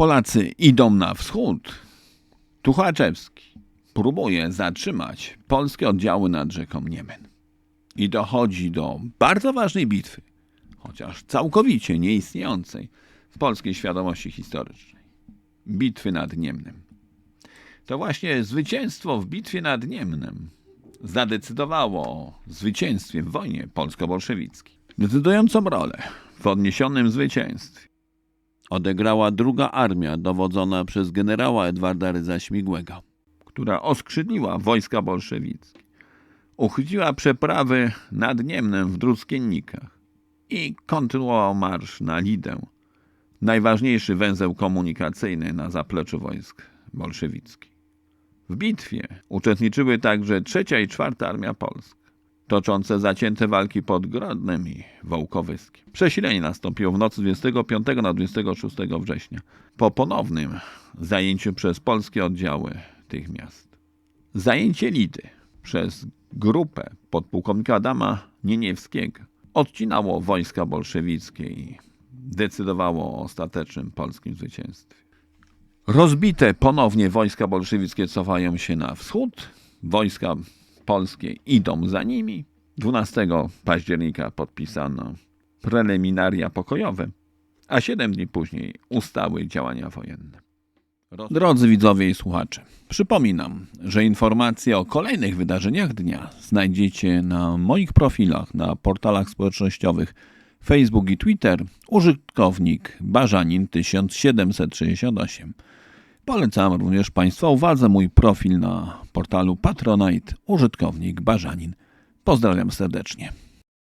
Polacy idą na wschód. Tuchaczewski próbuje zatrzymać polskie oddziały nad rzeką Niemen. I dochodzi do bardzo ważnej bitwy, chociaż całkowicie nieistniejącej w polskiej świadomości historycznej. Bitwy nad Niemnem. To właśnie zwycięstwo w bitwie nad Niemnem zadecydowało o zwycięstwie w wojnie polsko-bolszewickiej. Decydującą rolę w odniesionym zwycięstwie odegrała druga armia dowodzona przez generała Edwarda Rydza Śmigłego, która oskrzydliła wojska bolszewickie, uchwyciła przeprawy nad Niemnem w Druskiennikach i kontynuował marsz na Lidę, najważniejszy węzeł komunikacyjny na zapleczu wojsk bolszewickich. W bitwie uczestniczyły także trzecia i czwarta Armia Polska, toczące zacięte walki pod Grodnem i Wołkowyskiem. Przesilenie nastąpiło w nocy 25 na 26 września, po ponownym zajęciu przez polskie oddziały tych miast. Zajęcie Lidy przez grupę podpułkownika Adama Nieniewskiego odcinało wojska bolszewickie i decydowało o ostatecznym polskim zwycięstwie. Rozbite ponownie wojska bolszewickie cofają się na wschód, wojska polskie idą za nimi. 12 października podpisano preliminaria pokojowe, a 7 dni później ustały działania wojenne. Drodzy widzowie i słuchacze, przypominam, że informacje o kolejnych wydarzeniach dnia znajdziecie na moich profilach na portalach społecznościowych Facebook i Twitter użytkownik Barzanin 1768. Polecam również Państwa uwadze mój profil na portalu Patronite użytkownik Barzanin. Pozdrawiam serdecznie.